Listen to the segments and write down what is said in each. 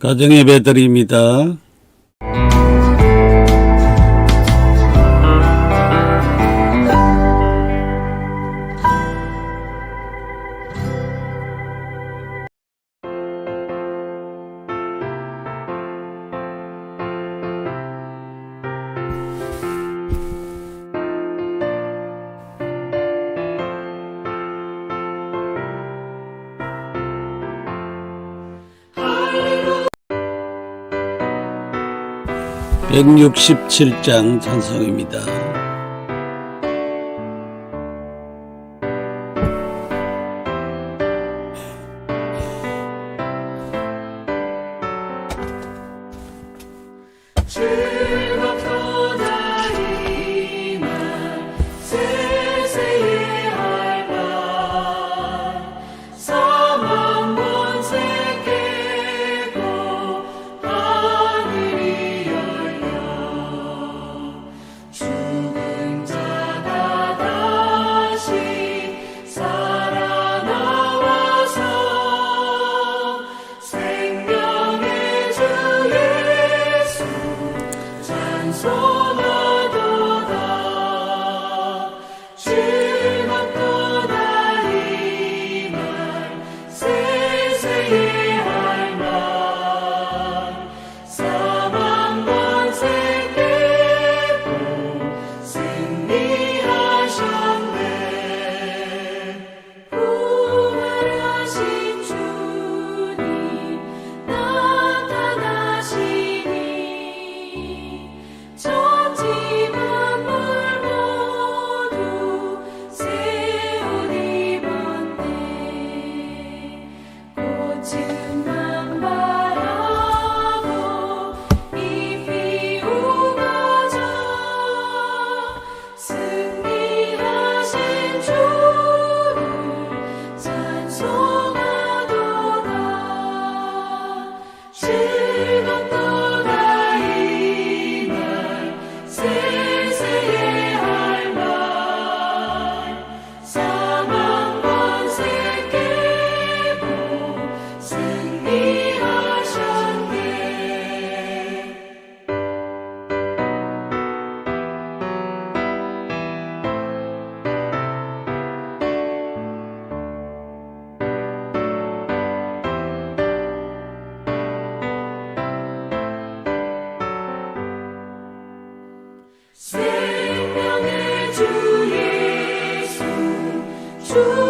가정의 배들입니다. 백육십칠 장 찬송입니다. 즐겁도다 죽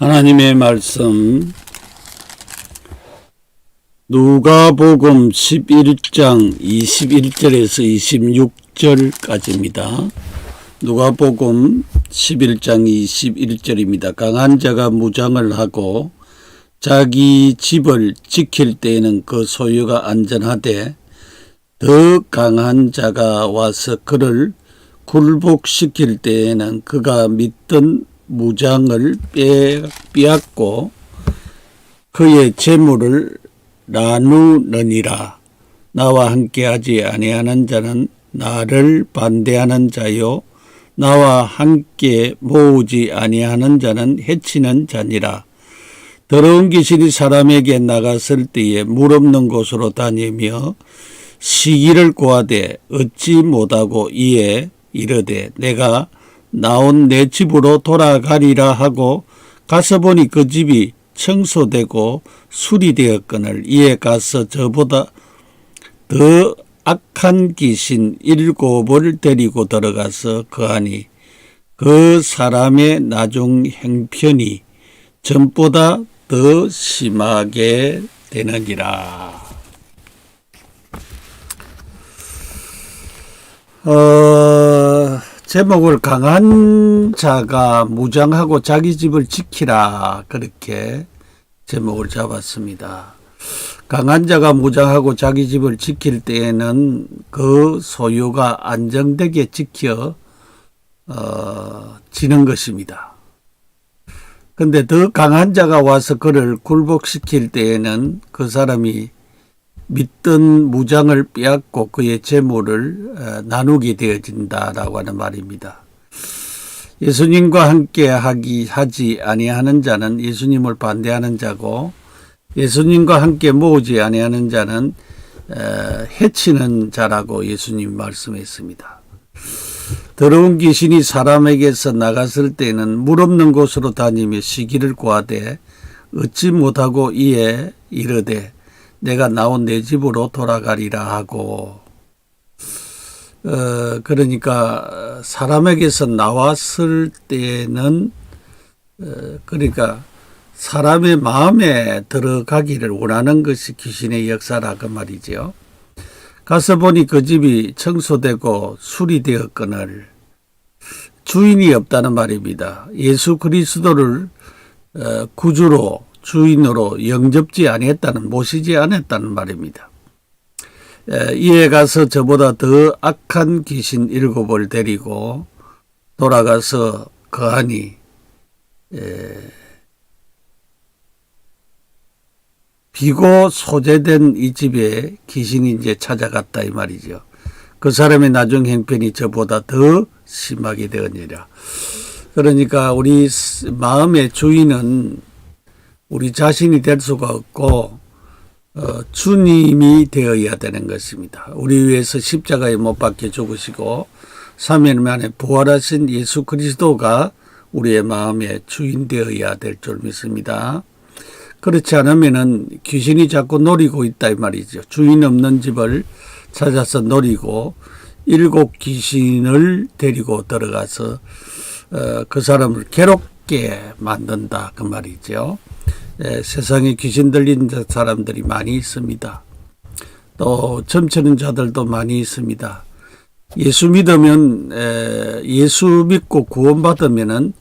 하나님의 말씀 누가복음 11장 21절에서 26절까지입니다. 누가복음 11장 21절입니다. 강한 자가 무장을 하고 자기 집을 지킬 때에는 그 소유가 안전하되 더 강한 자가 와서 그를 굴복시킬 때에는 그가 믿던 무장을 빼- 빼앗고 그의 재물을 나누느니라. 나와 함께하지 아니하는 자는 나를 반대하는 자요 나와 함께 모으지 아니하는 자는 해치는 자니라. 더러운 귀신이 사람에게 나갔을 때에 물 없는 곳으로 다니며 시기를 구하되 얻지 못하고 이에 이르되 내가 나온 내 집으로 돌아가리라 하고 가서 보니 그 집이 청소되고 수리되었거늘 이에 가서 저보다 더 악한 귀신 일곱을 데리고 들어가서 거하니 그 사람의 나중 행편이 전보다 더 심하게 되느니라. 어, 제목을 강한 자가 무장하고 자기 집을 지키라 그렇게 제목을 잡았습니다. 강한 자가 무장하고 자기 집을 지킬 때에는 그 소유가 안정되게 지켜 어, 지는 것입니다. 근데 더 강한 자가 와서 그를 굴복시킬 때에는 그 사람이 믿던 무장을 빼앗고 그의 재물을 어, 나누게 되어진다라고 하는 말입니다. 예수님과 함께 하기 하지 아니하는 자는 예수님을 반대하는 자고 예수님과 함께 모으지 아니하는 자는 어, 해치는 자라고 예수님 말씀했습니다. 더러운 귀신이 사람에게서 나갔을 때는 물 없는 곳으로 다니며 시기를 구하되 얻지 못하고 이에 이르되 내가 나온 내 집으로 돌아가리라 하고 어 그러니까 사람에게서 나왔을 때는 어 그러니까 사람의 마음에 들어가기를 원하는 것이 귀신의 역사라 그 말이죠. 가서 보니 그 집이 청소되고 수리되었거늘 주인이 없다는 말입니다. 예수 그리스도를 어, 구주로 주인으로 영접지 아니했다는 모시지 않았다는 말입니다. 에, 이에 가서 저보다 더 악한 귀신 일곱을 데리고 돌아가서 거하니 에, 비고 소재된 이 집에 귀신이 이제 찾아갔다 이 말이죠. 그 사람의 나중 행편이 저보다 더 심하게 되었느니라. 그러니까 우리 마음의 주인은 우리 자신이 될 수가 없고 어, 주님이 되어야 되는 것입니다. 우리 위해서 십자가에 못 박혀 죽으시고 3일 만에 부활하신 예수 그리스도가 우리의 마음의 주인 되어야 될 줄 믿습니다. 그렇지 않으면은 귀신이 자꾸 노리고 있다 이 말이죠. 주인 없는 집을 찾아서 노리고 일곱 귀신을 데리고 들어가서 어, 그 사람을 괴롭 게 만든다 그 말이죠. 에, 세상에 귀신 들린 사람들이 많이 있습니다. 또 점치는 자들도 많이 있습니다. 예수 믿으면 에, 예수 믿고 구원받으면은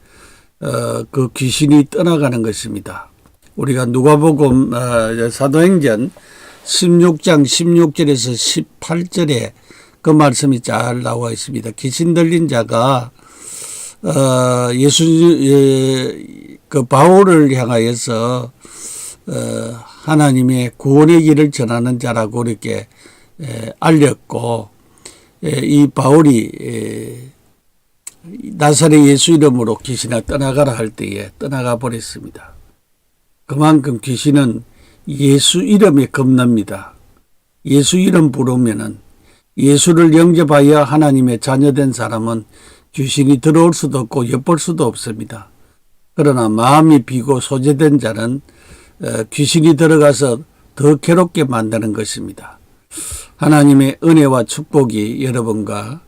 어, 그 귀신이 떠나가는 것입니다. 우리가 누가복음 어, 사도행전 16장 16절에서 18절에 그 말씀이 잘 나와 있습니다. 귀신 들린 자가 어, 예수 예, 그 바울을 향하여서 어, 하나님의 구원의 길을 전하는 자라고 이렇게 에, 알렸고 에, 이 바울이 에, 나사렛 예수 이름으로 귀신아 떠나가라 할 때에 떠나가 버렸습니다. 그만큼 귀신은 예수 이름에 겁납니다. 예수 이름 부르면은 예수를 영접하여 하나님의 자녀된 사람은 귀신이 들어올 수도 없고 엿볼 수도 없습니다. 그러나 마음이 비고 소재된 자는 어, 귀신이 들어가서 더 괴롭게 만드는 것입니다. 하나님의 은혜와 축복이 여러분과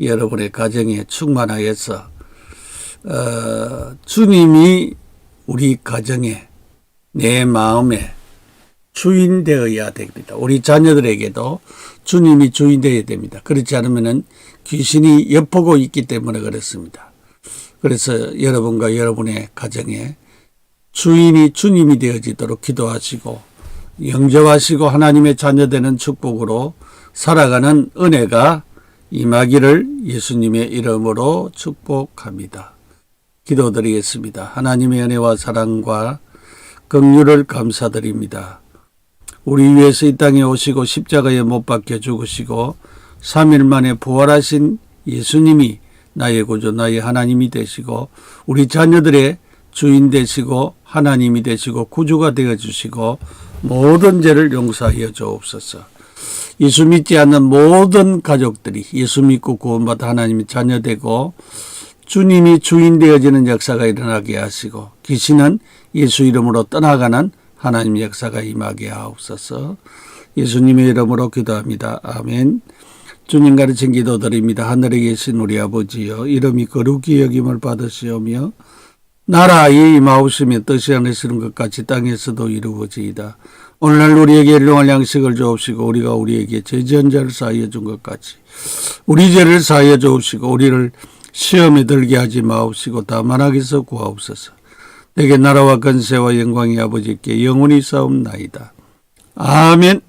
여러분의 가정에 충만하여서 어, 주님이 우리 가정에 내 마음에 주인 되어야 됩니다. 우리 자녀들에게도 주님이 주인 되어야 됩니다. 그렇지 않으면은 귀신이 엿보고 있기 때문에 그렇습니다. 그래서 여러분과 여러분의 가정에 주인이 주님이 되어지도록 기도하시고 영접하시고 하나님의 자녀되는 축복으로 살아가는 은혜가 임하기를 예수님의 이름으로 축복합니다. 기도드리겠습니다. 하나님의 은혜와 사랑과 긍휼을 감사드립니다. 우리 위해서 이 땅에 오시고 십자가에 못 박혀 죽으시고 3일 만에 부활하신 예수님이 나의 구주 나의 하나님이 되시고 우리 자녀들의 주인 되시고 하나님이 되시고 구주가 되어 주시고 모든 죄를 용서하여 주옵소서. 예수 믿지 않는 모든 가족들이 예수 믿고 구원받아 하나님의 자녀 되고 주님이 주인 되어지는 역사가 일어나게 하시고 귀신은 예수 이름으로 떠나가는 하나님 역사가 임하게 하옵소서. 예수님의 이름으로 기도합니다. 아멘. 주님 가르친 기도 드립니다. 하늘에 계신 우리 아버지여 이름이 거룩히 여김을 받으시오며 나라에 임하옵시며 뜻이 하늘시는 것 같이 땅에서도 이루어지이다. 오늘날 우리에게 일용할 양식을 주옵시고 우리가 우리에게 죄지은 자를 사하여 준 것 같이 우리 죄를 사하여 주옵시고 우리를 시험에 들게 하지 마옵시고 다만 악에서 구하옵소서. 내게 나라와 건세와 영광이 아버지께 영원히 싸움나이다. 아멘.